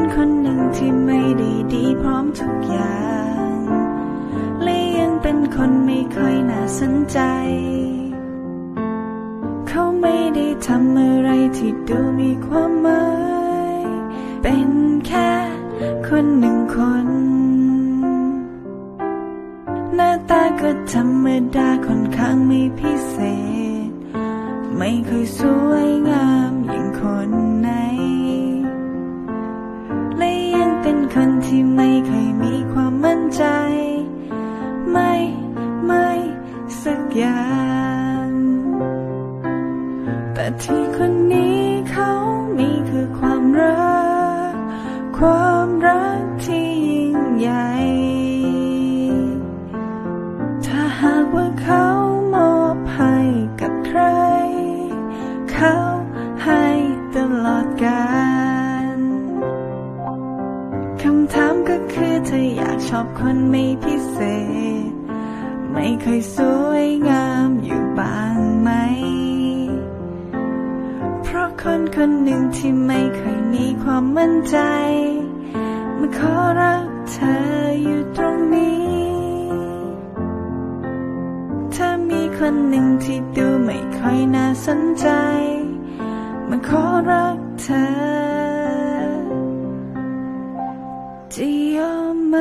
นคนหนึ่งที่ไม่ได้ดีพร้อมทุกอย่าง และยังเป็นคนไม่ค่อยน่าสนใจ เขาไม่ได้ทำอะไรที่ดูมีความหมาย เป็นแค่คนหนึ่งคน หน้าตาก็ธรรมดาค่อนข้างไม่พิเศษ ไม่เคยสวยงามอย่างคน อย่าง แต่ที่คนนี้เขามีคือความรัก ความรักที่ยิ่งใหญ่ ถ้าหากว่าเขามอบให้กับใคร เขาให้ตลอดกาลคำถามก็คือเธออยากชอบคนไม่พิเศษ ไม่เคยส เพราะคนคนหนึ่งที่ไม่เคยมีความมั่นใจ มาขอรักเธออยู่ตรงนี้ ถ้ามีคนหนึ่งที่ดูไม่ค่อยน่าสนใจ มาขอรักเธอจะยอมไหม